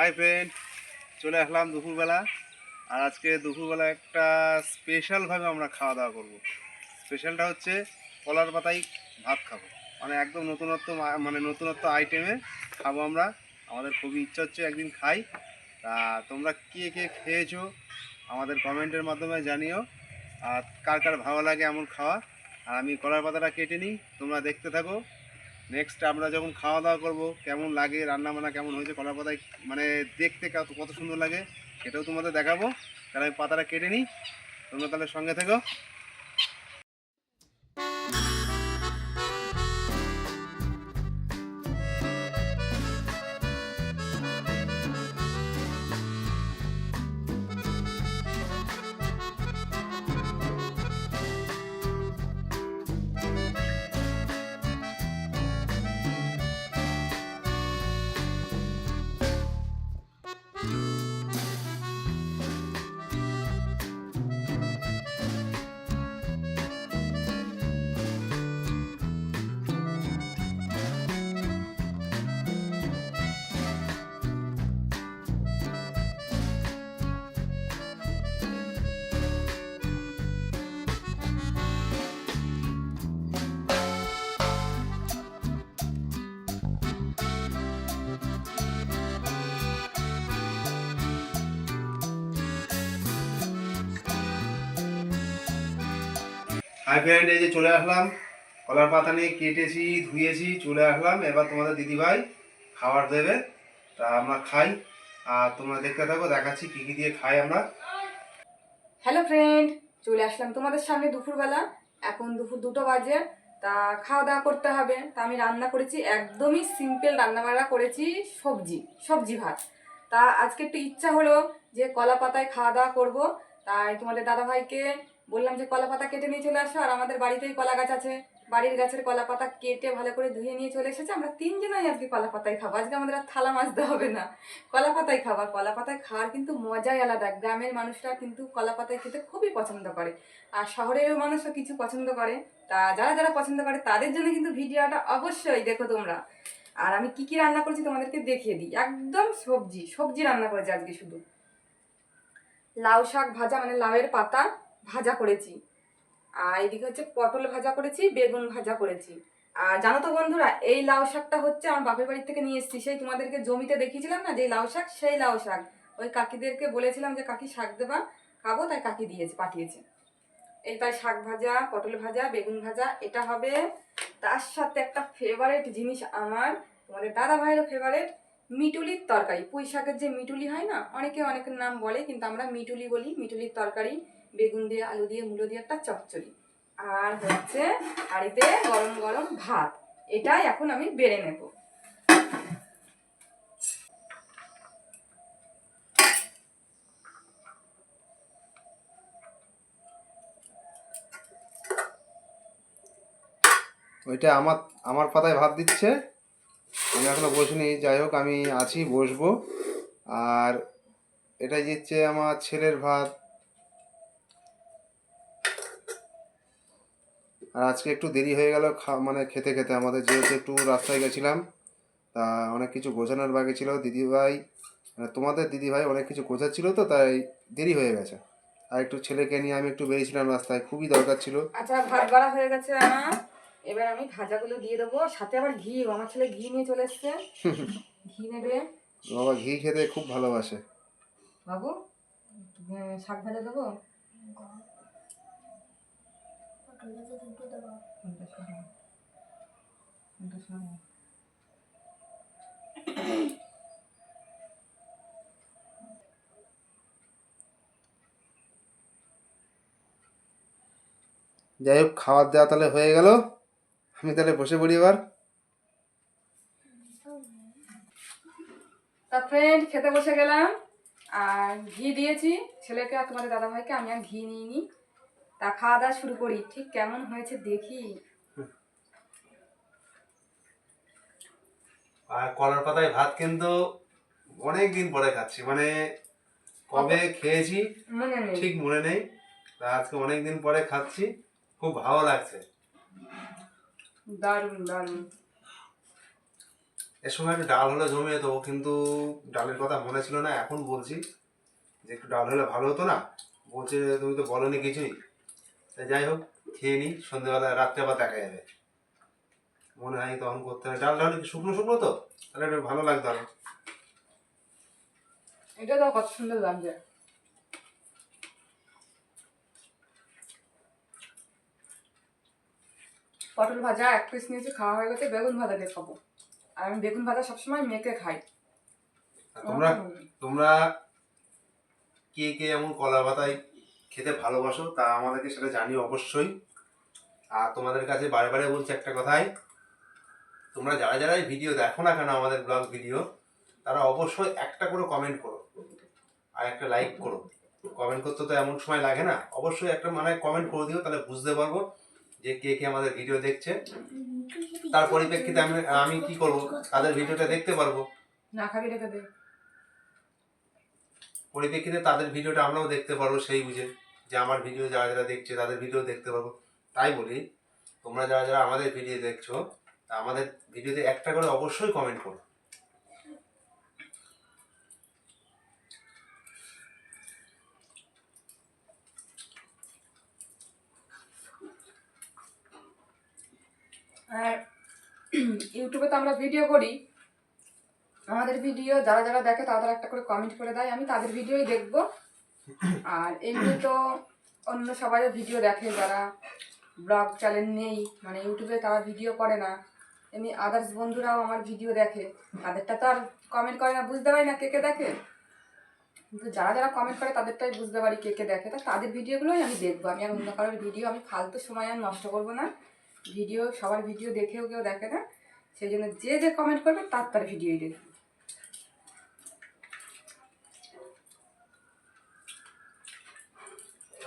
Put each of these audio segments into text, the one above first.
Hi friend চলে আসলাম দুপুরবেলা। আর আজকে দুপুরবেলা একটা স্পেশালভাবে আমরা খাওয়া দাওয়া করব স্পেশালটা হচ্ছে কলার পাতায় ভাত খাব। মানে একদম নতুনত্ব মানে নতুনত্ব আইটেমে খাব আমরা। আমাদের খুবই ইচ্ছা হচ্ছে একদিন খাই। তা তোমরা কে কে খেয়েছো আমাদের কমেন্টের মাধ্যমে জানিও। আর কার কার ভালো লাগে এমন খাওয়া। আর আমি কলার পাতাটা কেটে নিই। তোমরা দেখতে থাকো। নেক্সট আমরা যখন খাওয়া দাওয়া করব, কেমন লাগে রান্না বান্না কেমন হয়েছে, কলার পাতায় মানে দেখতে কত সুন্দর লাগে, সেটাও তোমাদের দেখাবো। তাহলে আমি পাতাটা কেটে নিই, তোমরা তাহলে সঙ্গে থেকো। হাই ফ্রেন্ড এই যে চলে আসলাম। কলার পাতা নিয়ে কেটেছি, ধুয়েছি, চলে আসলাম। এবার তোমাদের দিদিভাই খাবার দেবে, তা আমরা খাই। আর তোমরা দেখতে থাকো, দেখাচ্ছি কী কী দিয়ে খাই আমরা। হ্যালো ফ্রেন্ড চলে আসলাম তোমাদের সামনে দুপুরবেলা। এখন দুপুর দুটো বাজে, তা খাওয়া দাওয়া করতে হবে। তা আমি রান্না করেছি, একদমই সিম্পল রান্নাবান্না করেছি সবজি সবজি ভাত। তা আজকে একটু ইচ্ছা হলো যে কলা পাতায় খাওয়া দাওয়া করব। তাই তোমাদের দাদাভাইকে বললাম যে কলা পাতা কেটে নিয়ে চলে আসো, আর আমাদের বাড়িতেই কলা গাছ আছে। বাড়ির গাছের কলা পাতা কেটে ভালো করে ধুয়ে নিয়ে চলে এসেছে। আমরা তিনজনাই আজকে কলা পাতায় খাব। আজকে আমাদের আর থালা মাজতে হবে না। কলা পাতায় খাবার। কলা পাতায় খাওয়ার কিন্তু মজাই আলাদা। গ্রামের মানুষরা কিন্তু কলা পাতায় খেতে খুবই পছন্দ করে। আর শহরেরও মানুষও কিছু পছন্দ করে। তা যারা যারা পছন্দ করে, তাদের জন্য কিন্তু ভিডিওটা অবশ্যই দেখো তোমরা। আর আমি কি কি রান্না করেছি তোমাদেরকে দেখিয়ে দিই। একদম সবজি। সবজি রান্না করেছি আজকে শুধু। লাউ শাক ভাজা মানে লাউয়ের পাতা। ভাজা করেছি। আর এদিকে হচ্ছে পটল ভাজা করেছি, বেগুন ভাজা করেছি। আর জানো তো বন্ধুরা, এই লাউ শাকটা হচ্ছে আমার বাপের বাড়ি থেকে নিয়ে এসেছি। সেই তোমাদেরকে জমিতে দেখিয়েছিলাম না যে লাউ শাক, সেই লাউ শাক। ওই কাকিদেরকে বলেছিলাম যে, কাকি শাক দেবা, খাব। তাই কাকি দিয়েছে, পাঠিয়েছে। এই তাই শাক ভাজা, পটল ভাজা, বেগুন ভাজা, এটা হবে তার সাথে একটা ফেভারেট জিনিস আমার, তোমাদের দাদা ভাইয়েরও ফেভারেট মিটুলির তরকারি। পুঁই শাকের যে মিটুলি হয় না, অনেকে অনেকের নাম বলে, কিন্তু আমরা মিটুলি বলি, মিটুলির তরকারি। বেগুন দিয়ে, আলু দিয়ে, মূলো দিয়ে, একটা চচ্চড়ি। আর হচ্ছে হাঁড়িতে গরম গরম ভাত। এটাই এখন আমি বেড়ে নেব। ওইটা আমার আমার পাতায় ভাত দিচ্ছে। আমি এখনও বসিনি, যাই হোক আমি আছি, বসবো। আর এটা দিচ্ছে আমার ছেলের ভাত। আর আজকে একটু দেরি হয়ে গেল মানে খেতে খেতে। আমাদের যেহেতু একটু রাস্তায় গেছিলাম তা অনেক কিছু গোছানোর বাকি ছিল দিদিভাই। মানে তোমাদের দিদিভাই অনেক কিছু গোছাচ্ছিল তো তাই দেরি হয়ে গেছে। আর একটু ছেলেকে নিয়ে আমি একটু বেরিয়েছিলাম রাস্তায় খুবই দরকার ছিল। আচ্ছা ভাত বাড়া হয়ে গেছে আমার এবার আমি ভাজাগুলো দিয়ে দেবো। সাথে আবার ঘি আমার ছেলে ঘি নিয়ে চলে এসছে। ঘি নেবে। বাবা ঘি খেতে খুব ভালোবাসে। বাবু শাক ভাজা দেবো? যাই হোক খাবার দেওয়া তাহলে হয়ে গেল। আমি তাহলে বসে পড়ি এবার। তা ফ্রেন্ড খেতে বসে গেলাম। আর ঘি দিয়েছি। ছেলেকে আর তোমাদের দাদাভাইকে, আমি আর ঘি নিয়ে নিই তা খাওয়া দাওয়া শুরু করি। ঠিক কেমন হয়েছে দেখি। আর কলার পাতায় ভাত কিন্তু অনেক দিন পরে খাচ্ছি মানে কবে খেয়েছি মনে নেই। ঠিক মনে নেই তা আজকে অনেক দিন পরে খাচ্ছি খুব ভালো লাগছে। দারুণ দারুণ। এর সময় একটু ডাল হলে জমে যেত কিন্তু ডালের কথা মনে ছিল না এখন বলছি যে একটু ডাল হলে ভালো হতো না। বলছে তুমি তো বলনি কিছুই। যাই হোক খেয়ে নিই সন্ধ্যেবেলা রাত্রে আবার দেখা যাবে। মনে হয় তখন করতে হবে। ডাল ডাল শুকনো শুকনো তো? তাহলে একটু ভালো লাগতো আরও। এটা তো কত সুন্দর লাগছে পটল ভাজা এক পিস নিয়েছি খাওয়া হয়ে গেছে বেগুন ভাজা দিয়ে খাব। আর আমি বেগুন ভাজা সবসময় মেখে খাই। তোমরা তোমরা কে কে এমন কলা পাতায় খেতে ভালোবাসো, তা আমাদেরকে সেটা জানিও অবশ্যই। আর তোমাদের কাছে বারে বারে বলছি একটা কথাই, তোমরা যারা যারাই ভিডিও দেখো না কেন আমাদের ব্লগ ভিডিও, তারা অবশ্যই একটা করে কমেন্ট করো আর একটা লাইক করো। কমেন্ট করতে তো এমন সময় লাগে না, অবশ্যই একটা মানে কমেন্ট করে দিও, তাহলে বুঝতে পারব যে কে কে আমাদের ভিডিও দেখছে। তার পরিপ্রেক্ষিতে আমি আমি কি করব? তাদের ভিডিওটা দেখতে পারব। না, খাবি রেখে পরিপ্রেক্ষিতে তাদের ভিডিওটা আমরাও দেখতে পারব, সেই বুঝে যে আমার ভিডিও যারা যারা দেখছে তাদের ভিডিও দেখতে পারব। তাই বলি, তোমরা যারা যারা আমাদের ভিডিও দেখছ, তা আমাদের ভিডিওতে একটা করে অবশ্যই কমেন্ট করো। আর ইউটিউবে তো আমরা ভিডিও করি। আমাদের ভিডিও যারা যারা দেখে তারা একটা করে কমেন্ট করে দেয়, আমি তাদের ভিডিওই দেখব। আর এমনি তো অন্য সবাই ভিডিও দেখে, যারা ব্লগ চ্যানেল নেই মানে ইউটিউবে তারা ভিডিও করে না। এমনি আদার্স বন্ধুরাও আমার ভিডিও দেখে। তাদেরটা তো আর কমেন্ট করে না, বুঝতে পারি না কে কে দেখে। কিন্তু যারা যারা কমেন্ট করে তাদেরটাই বুঝতে পারি কে কে দেখে। তা তাদের ভিডিওগুলোই আমি দেখব। আমি আর অন্য কারোর ভিডিও আমি ফালতু সময় আর নষ্ট করব না। ভিডিও সবার ভিডিও দেখেও কেউ দেখে না। সেই জন্য যে যে কমেন্ট করবে, তার তার ভিডিওই দেখবে।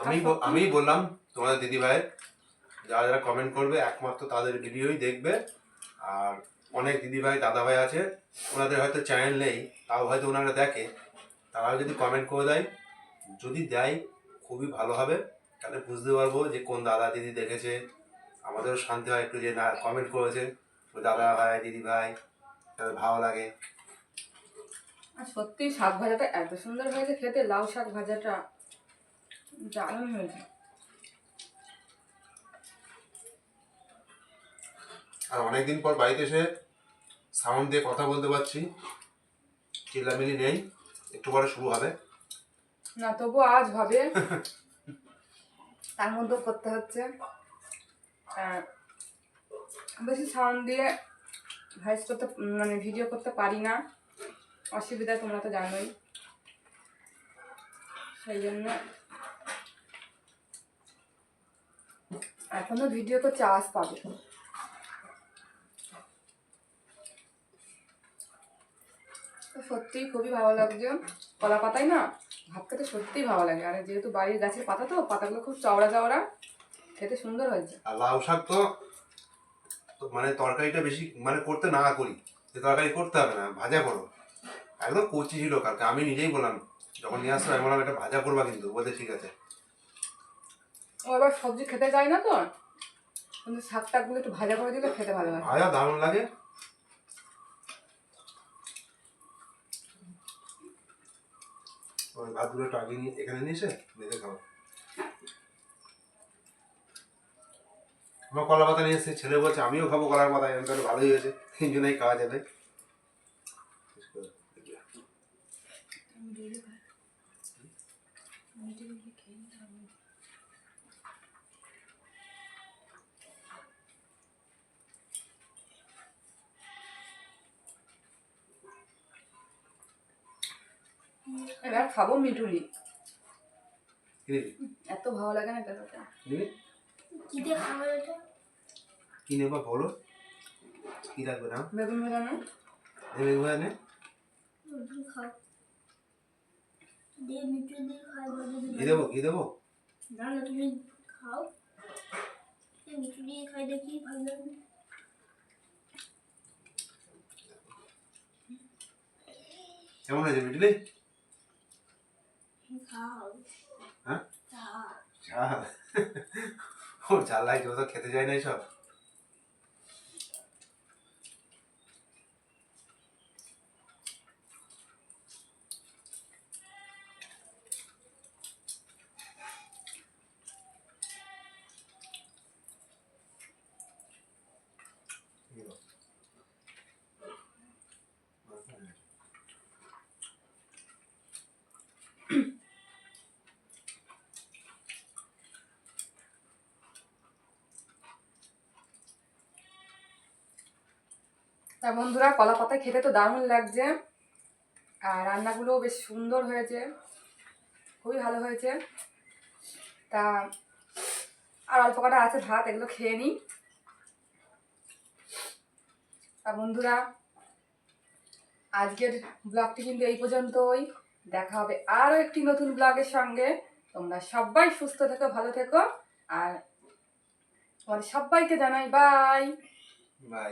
আমি ব- আমিই বললাম তোমাদের দিদি ভাই যারা যারা কমেন্ট করবে একমাত্র তাদের ভিডিওই দেখবে। আর অনেক দিদি ভাই দাদা ভাই আছে ওনাদের হয়তো চ্যানেল নেই তাও হয়তো ওনারা দেখে। তারাও যদি কমেন্ট করে দেয় যদি দেয় খুবই ভালো হবে। তাহলে বুঝতে পারব যে কোন দাদা দিদি দেখেছে। আমাদেরও শান্তি হয় একটু যে না কমেন্ট করেছে। ওই দাদা ভাই দিদি ভাই তাদের ভালো লাগে। আর সত্যি শাক ভাজাটা এত সুন্দর হয়েছে খেতে লাউ শাক ভাজাটা। দারুণ হয়েছে। আর অনেকদিন পর বাড়িতে এসে সাউন্ড দিয়ে কথা বলতে পারছি। চিল্লামিলি নেই একটু পরে শুরু হবে। না তবু আজ ভাবে তার মধ্যেও করতে হচ্ছে। বেশি সাউন্ড দিয়ে ভয়েস করতে মানে ভিডিও করতে পারি না। অসুবিধা তোমরা তো জানোই। সেই জন্য এখনও ভিডিও তো চার্জ পাবে। তো সত্যিই খুবই ভালো লাগছে। কলা পাতায় না ভাত খেতে সত্যিই ভালো লাগে। আর যেহেতু বাড়ির গাছের পাতা তো, পাতাগুলো খুব চওড়া চওড়া, খেতে সুন্দর হয়েছে। আর লাউ শাক তো তো মানে তরকারিটা বেশি মানে করতে না করি। যে তরকারি করতে হবে না, ভাজা করো। একদম কচি ছিল কালকে। আমি নিজেই বললাম, যখন নিয়ে আসলাম, আমি বললাম, এটা ভাজা করবা কিন্তু। বলতে ঠিক আছে। ও আবার সবজি খেতে চায় না তো? কিন্তু শাক টাকগুলো একটু ভাজা করে দিলে খেতে ভালো হয়। ভাজা দারুণ লাগে। ওই ভাতগুলো টাকি নিয়ে এখানে নিয়ে এসে মেখে খাও আমার কলা পাতা নিয়ে এসেছে, ছেলে বলছে আমিও খাব কলার পাতা তাহলে ভালোই হয়েছে। তিনজনেই খাওয়া যাবে। এবার খাব নিবি? এত ভালো লাগে না? কি দিয়ে খাবার এটা? কি নেবা বলো? কি লাগবে না বেগুন ভাই খাও। দিয়ে মিঠু দিয়ে খাই বলে ঘি দেবো ঘি দেবো? না না তুমি খাও। মিঠু দিয়ে খাই দেখি ভালো লাগবে। কেমন হয়েছে মিটলি হ্যাঁ চাল ও ঝাল লাগছে ও তো খেতে চায় না সব তা বন্ধুরা কলা পাতা খেতে তো দারুণ লাগছে। আর রান্নাগুলোও বেশ সুন্দর হয়েছে। খুবই ভালো হয়েছে। তা আর অল্প কটা আছে ভাত, এগুলো খেয়ে নিই। তা বন্ধুরা, আজকের ব্লগটি কিন্তু এই পর্যন্তই। দেখা হবে আরও একটি নতুন ব্লগের সঙ্গে। তোমরা সবাই সুস্থ থেকো, ভালো থেকো। আর তোমাদের সবাইকে জানাই বাই বাই